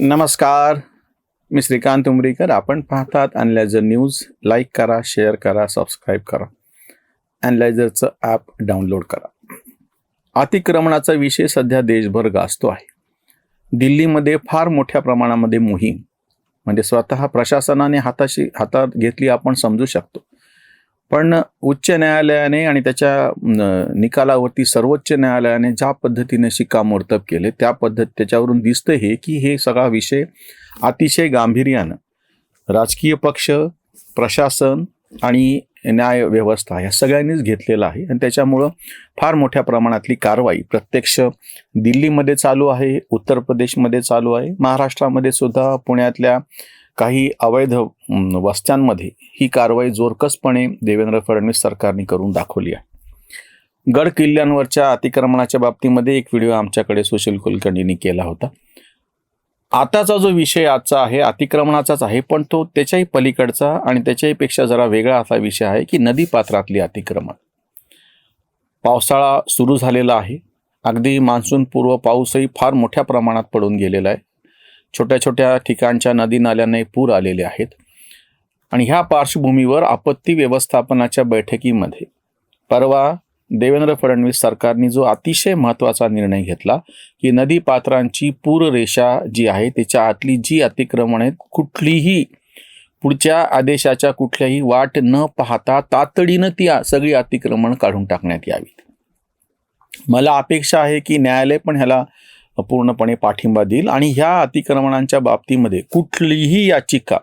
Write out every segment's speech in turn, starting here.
नमस्कार. मी श्रीकांत उमरीकर. आपण पाहतात अनलायझर न्यूज लाईक करा शेअर करा सबस्क्राईब करा. अनलायझरचं ॲप डाउनलोड करा. अतिक्रमणाचा विषय सध्या देशभर गाजतो आहे. दिल्लीमध्ये फार मोठ्या प्रमाणामध्ये मोहीम. म्हणजे स्वतः प्रशासनाने हाताशी हातात घेतली आपण समजू शकतो. पण उच्च न्यायालयाने आणि त्याच्या न, निकालावरती सर्वोच्च न्यायालयाने ज्या पद्धतीने शिक्कामोर्तब केले त्या पद्धत त्याच्यावरून दिसतं हे की हे सगळा विषय अतिशय गांभीर्यानं राजकीय पक्ष प्रशासन आणि न्याय व्यवस्था या सगळ्यांनीच घेतलेला आहे. आणि त्याच्यामुळं फार मोठ्या प्रमाणातली कारवाई प्रत्यक्ष दिल्लीमध्ये चालू आहे उत्तर प्रदेशमध्ये चालू आहे महाराष्ट्रामध्ये सुद्धा पुण्यातल्या काही अवैध वस्त्यांमध्ये ही कारवाई जोरकसपणे देवेंद्र फडणवीस सरकारने करून दाखवली आहे. गड किल्ल्यांवरच्या अतिक्रमणाच्या बाबतीमध्ये एक व्हिडिओ आमच्याकडे सुशील कुलकर्णींनी केला होता. आताचा जो विषय आजचा आहे अतिक्रमणाचाच आहे पण तो त्याच्याही पलीकडचा आणि त्याच्याहीपेक्षा जरा वेगळा असा विषय आहे की नदी पात्रातली अतिक्रमण. पावसाळा सुरू झालेला आहे. अगदी मान्सूनपूर्व पाऊसही फार मोठ्या प्रमाणात पडून गेलेला आहे. छोट्या छोट्या ठिकाणच्या नदी नाल्यांनाही पूर आलेले आहेत. आणि ह्या पार्श्वभूमीवर आपत्ती व्यवस्थापनाच्या बैठकीमध्ये परवा देवेंद्र फडणवीस सरकारने जो अतिशय महत्त्वाचा निर्णय घेतला की नदी पात्रांची पूररेषा जी आहे त्याच्या आतली जी अतिक्रमण आहेत कुठलीही पुढच्या आदेशाच्या कुठल्याही वाट न पाहता तातडीनं ती सगळी अतिक्रमण काढून टाकण्यात यावीत. मला अपेक्षा आहे की न्यायालय पण ह्याला पूर्णपणे पाठिंबा देईल. आणि ह्या अतिक्रमणांच्या बाबतीमध्ये कुठलीही याचिका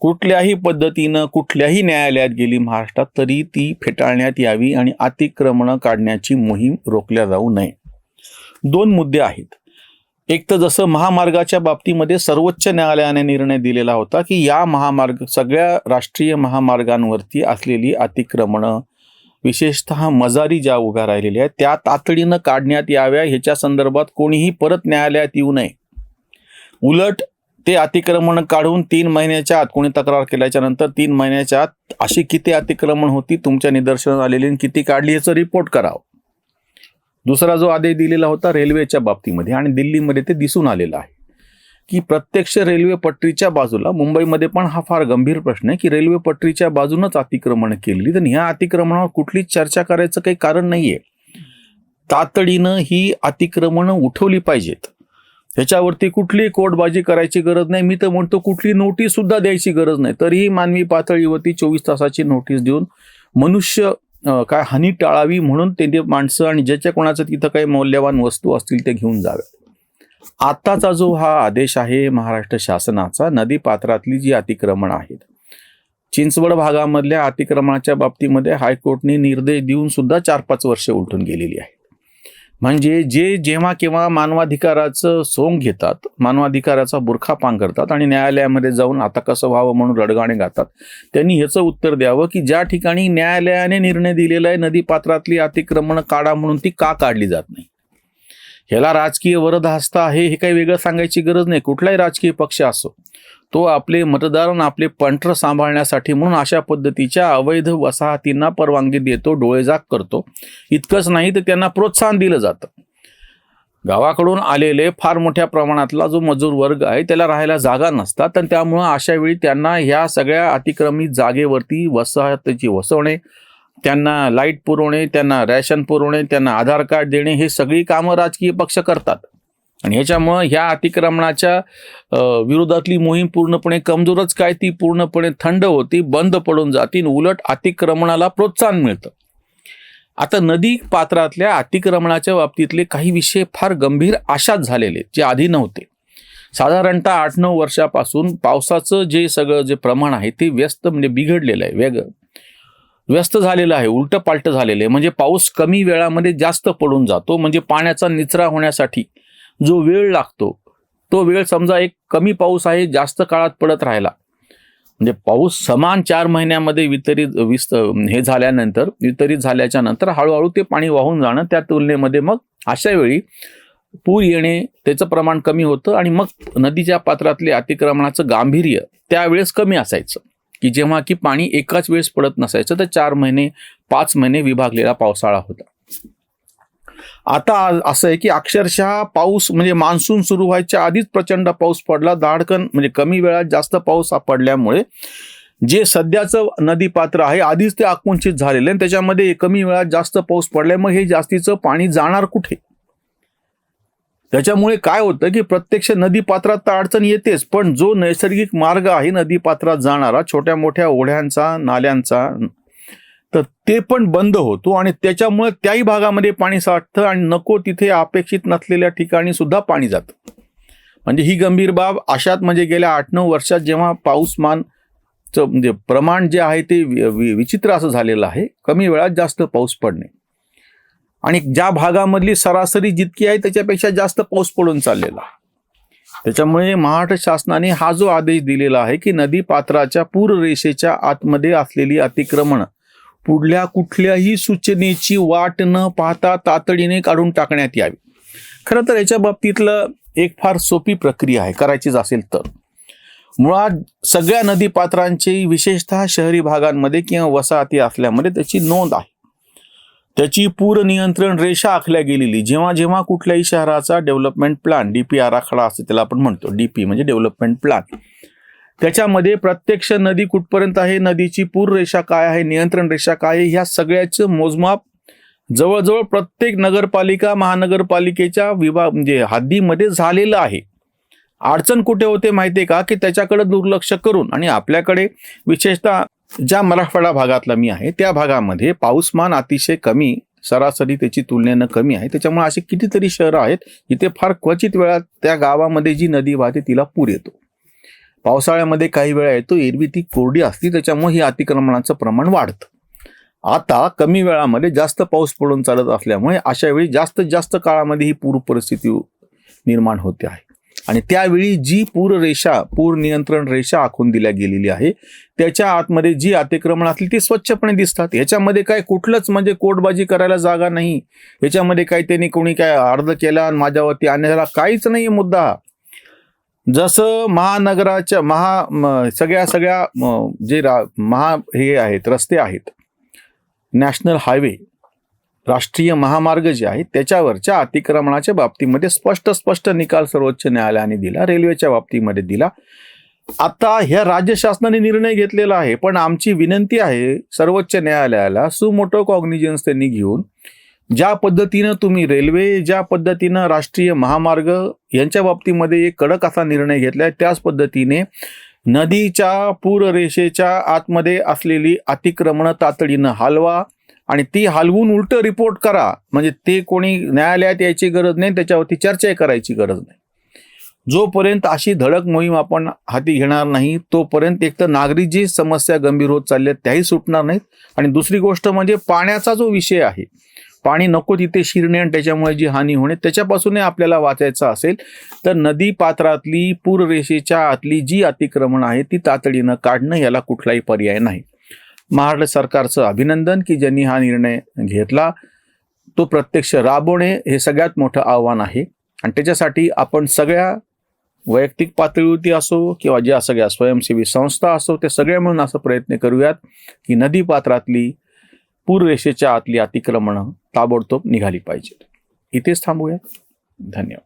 कुठल्याही पद्धतीनं कुठल्याही न्यायालयात गेली महाराष्ट्रात तरी ती फेटाळण्यात यावी आणि अतिक्रमणं काढण्याची मोहीम रोखल्या जाऊ नये. दोन मुद्दे आहेत. एक तर जसं महामार्गाच्या बाबतीमध्ये सर्वोच्च न्यायालयाने निर्णय दिलेला होता की या महामार्ग सगळ्या राष्ट्रीय महामार्गांवरती असलेली अतिक्रमणं विशेषतः मजारी ज्या उभ्या राहिलेल्या आहेत त्या तातडीनं काढण्यात याव्या. ह्याच्या संदर्भात कोणीही परत न्यायालयात येऊ नये. उलट ते अतिक्रमण काढून तीन महिन्याच्या आत कोणी तक्रार केल्याच्यानंतर तीन महिन्याच्या आत अशी किती अतिक्रमण होती तुमच्या निदर्शनात आलेली आणि किती काढली याचं रिपोर्ट करावं. दुसरा जो आदेश दिलेला होता रेल्वेच्या बाबतीमध्ये आणि दिल्लीमध्ये ते दिसून आलेलं आहे. की प्रत्यक्ष रेल्वे पटरीच्या बाजूला मुंबईमध्ये पण हा फार गंभीर प्रश्न आहे की रेल्वे पटरीच्या बाजूनच अतिक्रमण केली तर ह्या अतिक्रमणावर कुठलीच चर्चा करायचं काही कारण नाहीये. तातडीनं ही अतिक्रमणं उठवली पाहिजेत. ह्याच्यावरती कुठली कोर्टबाजी करायची गरज नाही. मी तर म्हणतो कुठली नोटीस सुद्धा द्यायची गरज नाही. तरीही मानवी पातळीवरती चोवीस तासाची नोटीस देऊन मनुष्य काय हानी टाळावी म्हणून ते ते माणसं आणि ज्याच्या कोणाचं तिथं काही मौल्यवान वस्तू असतील ते घेऊन जाव्यात आताचा जो हा आदेश आहे महाराष्ट्र शासनाचा नदी पात्रातली जी अतिक्रमण आहेत चिंचवड भागामधल्या अतिक्रमणाच्या बाबतीमध्ये हायकोर्टने निर्देश देऊन सुद्धा चार पाच वर्ष उलटून गेलेली आहे म्हणजे जे जेव्हा केव्हा मानवाधिकाराचं सोंग घेतात मानवाधिकाराचा बुरखा करतात आणि न्यायालयामध्ये जाऊन आता कसं व्हावं म्हणून रडगाणे गातात त्यांनी ह्याचं उत्तर द्यावं की ज्या ठिकाणी न्यायालयाने निर्णय दिलेला आहे नदी पात्रातली अतिक्रमण काढा म्हणून ती का काढली जात नाही? ह्याला राजकीय वरदहस्त आहे हे काही वेगळं सांगायची गरज नाही. कुठलाही राजकीय पक्ष असो तो आपले मतदार आपले पंटर सांभाळण्यासाठी म्हणून अशा पद्धतीच्या अवैध वसाहतींना परवानगी देतो डोळेजाग करतो. इतकंच नाही तर त्यांना प्रोत्साहन दिलं जातं. गावाकडून आलेले फार मोठ्या प्रमाणातला जो मजूर वर्ग आहे त्याला राहायला जागा नसतात आणि त्यामुळं अशा वेळी त्यांना ह्या सगळ्या अतिक्रमित जागेवरती वसाहतीची वसवणे त्यांना लाइट पुरवणे त्यांना रॅशन पुरवणे त्यांना आधार कार्ड देणे हे सगळी कामं राजकीय पक्ष करतात. आणि ह्याच्यामुळं ह्या अतिक्रमणाच्या विरोधातली मोहीम पूर्णपणे कमजोरच काय ती पूर्णपणे थंड होती बंद पडून जाती आणि उलट अतिक्रमणाला प्रोत्साहन मिळतं. आता नदी पात्रातल्या अतिक्रमणाच्या बाबतीतले काही विषय फार गंभीर आशाच झालेले जे आधी नव्हते. साधारणतः आठ नऊ वर्षापासून पावसाचं जे सगळं जे प्रमाण आहे ते व्यस्त म्हणजे बिघडलेलं आहे. वेगळं. व्यस्त झालेलं आहे उलटं पालटं झालेलं आहे. म्हणजे पाऊस कमी वेळामध्ये जास्त पडून जातो. म्हणजे पाण्याचा निचरा होण्यासाठी जो वेळ लागतो तो वेळ समजा एक कमी पाऊस आहे जास्त काळात पडत राहिला. म्हणजे पाऊस समान चार महिन्यामध्ये वितरित विस्त हे झाल्यानंतर वितरित झाल्याच्यानंतर हळूहळू ते पाणी वाहून जाणं त्या तुलनेमध्ये मग अशा वेळी पूर येणे त्याचं प्रमाण कमी होतं आणि मग नदीच्या पात्रातले अतिक्रमणाचं गांभीर्य त्यावेळेस कमी असायचं. की जेव्हा की पाणी एकाच वेळेस पडत नसायचं तर चार महिने पाच महिने विभागलेला पावसाळा होता. आता असं आहे की अक्षरशः पाऊस म्हणजे मान्सून सुरू व्हायच्या आधीच प्रचंड पाऊस पडला. दाडकन म्हणजे कमी वेळात जास्त पाऊस पडल्यामुळे जे सध्याचं नदी पात्र आहे आधीच ते आकुंचित झालेलं आहे. आणि त्याच्यामध्ये कमी वेळात जास्त पाऊस पडल्यामुळे हे जास्तीचं पाणी जाणार कुठे? त्याच्यामुळे काय होतं की प्रत्यक्ष नदी पात्रात तर अडचण येतेच पण जो नैसर्गिक मार्ग आहे नदी पात्रात जाणारा छोट्या मोठ्या ओढ्यांचा नाल्यांचा तर ते पण बंद होतो आणि त्याच्यामुळे त्याही भागामध्ये पाणी साठतं आणि नको तिथे अपेक्षित नसलेल्या ठिकाणी सुद्धा पाणी जातं. म्हणजे ही गंभीर बाब अशात म्हणजे गेल्या आठ नऊ वर्षात जेव्हा पाऊसमानचं म्हणजे प्रमाण जे आहे ते वि- वि- विचित्र असं झालेलं आहे. कमी वेळात जास्त पाऊस पडणे. आणि ज्या भागामधली सरासरी जितकी आहे त्याच्यापेक्षा जास्त पाऊस पडून चाललेला. आहे. त्याच्यामुळे महाराष्ट्र शासनाने हा जो आदेश दिलेला आहे की नदी पात्राच्या पूररेषेच्या आतमध्ये असलेली अतिक्रमण पुढल्या कुठल्याही सूचनेची वाट न पाहता तातडीने काढून टाकण्यात यावी. खरं तर याच्या बाबतीतलं एक फार सोपी प्रक्रिया आहे करायचीच असेल तर. मुळात सगळ्या नदी पात्रांची विशेषतः शहरी भागांमध्ये किंवा वसाहती असल्यामध्ये त्याची नोंद आहे. त्याची पूर नियंत्रण रेषा आखल्या गेलेली. जेव्हा जेव्हा कुठल्याही शहराचा डेव्हलपमेंट प्लॅन डीपी आराखडा असते त्याला आपण म्हणतो. डीपी म्हणजे डेव्हलपमेंट प्लॅन. त्याच्यामध्ये प्रत्यक्ष नदी कुठपर्यंत आहे? नदीची पूर रेषा काय आहे? नियंत्रण रेषा काय आहे? ह्या सगळ्याचं मोजमाप जवळजवळ प्रत्येक नगरपालिका महानगरपालिकेच्या विभाग म्हणजे हद्दीमध्ये झालेलं आहे. अडचण कुठे होते माहिती आहे का? की त्याच्याकडे दुर्लक्ष करून आणि आपल्याकडे विशेषतः ज्या मराठवाडा भागातला मी आहे त्या भागामध्ये पाऊसमान अतिशय कमी सरासरी त्याची तुलनेनं कमी आहे. त्याच्यामुळे असे कितीतरी शहरं आहेत जिथे फार क्वचित वेळा त्या गावामध्ये जी नदी वाहते तिला पूर येतो. पावसाळ्यामध्ये काही वेळा येतो एरवी ती कोरडी असती त्याच्यामुळे ही अतिक्रमणाचं प्रमाण वाढतं. आता कमी वेळामध्ये जास्त पाऊस पडून चालत असल्यामुळे अशा वेळी जास्त जास्त काळामध्ये ही पूर परिस्थिती निर्माण होते आहे. आणि त्यावेळी जी पूर रेषा पूर नियंत्रण रेषा आखून दिल्या गेलेली आहे त्याच्या आतमध्ये जी अतिक्रमण असली ती स्वच्छपणे दिसतात. याच्यामध्ये काय कुठलंच म्हणजे कोटबाजी करायला जागा नाही. याच्यामध्ये काही त्यांनी कोणी काय अर्ज केला आणि माझ्यावरती आणण्याला काहीच नाही मुद्दा. जसं महानगराच्या महा म- सगळ्या सगळ्या जे रा महा हे आहेत रस्ते आहेत. नॅशनल हायवे राष्ट्रीय महामार्ग जे आहेत त्याच्यावरच्या अतिक्रमणाच्या बाबतीमध्ये स्पष्ट स्पष्ट निकाल सर्वोच्च न्यायालयाने दिला रेल्वेच्या बाबतीमध्ये दिला. आता ह्या राज्य शासनाने निर्णय घेतलेला आहे पण आमची विनंती आहे सर्वोच्च न्यायालयाला सुमोटो कॉग्निजन्स त्यांनी घेऊन ज्या पद्धतीनं तुम्ही रेल्वे ज्या पद्धतीनं राष्ट्रीय महामार्ग यांच्या बाबतीमध्ये एक कडक असा निर्णय घेतला आहे त्याच पद्धतीने नदीच्या पूररेषेच्या आतमध्ये असलेली अतिक्रमणं तातडीनं हलवा आणि ती हलवून उलट रिपोर्ट करा. म्हणजे ते कोणी न्यायालयात यायची गरज नाही त्याच्यावरती चर्चा करायची गरज नाही. जोपर्यंत अशी धडक मोहीम आपण हाती घेणार नाही तोपर्यंत एक तर नागरिक जी समस्या गंभीर होत चालल्या आहेत त्याही सुटणार नाहीत. आणि दुसरी गोष्ट म्हणजे पाण्याचा जो विषय आहे पाणी नको तिथे शिरणे आणि त्याच्यामुळे जी हानी होणे त्याच्यापासूनही आपल्याला वाचायचं असेल तर नदी पात्रातली पूररेषेच्या आतली जी अतिक्रमण आहे ती तातडीनं काढणं याला कुठलाही पर्याय नाही. महाराष्ट्र सरकारचं अभिनंदन की ज्यांनी हा निर्णय घेतला. तो प्रत्यक्ष राबवणे हे सगळ्यात मोठं आव्हान आहे. आणि त्याच्यासाठी आपण सगळ्या वैयक्तिक पातळीवरती असो किंवा ज्या सगळ्या स्वयंसेवी संस्था असो ते सगळे मिळून असं प्रयत्न करूयात की नदी पात्रातली पूररेषेच्या आतली अतिक्रमणं ताबडतोब निघाली पाहिजेत. इथेच थांबूया. धन्यवाद.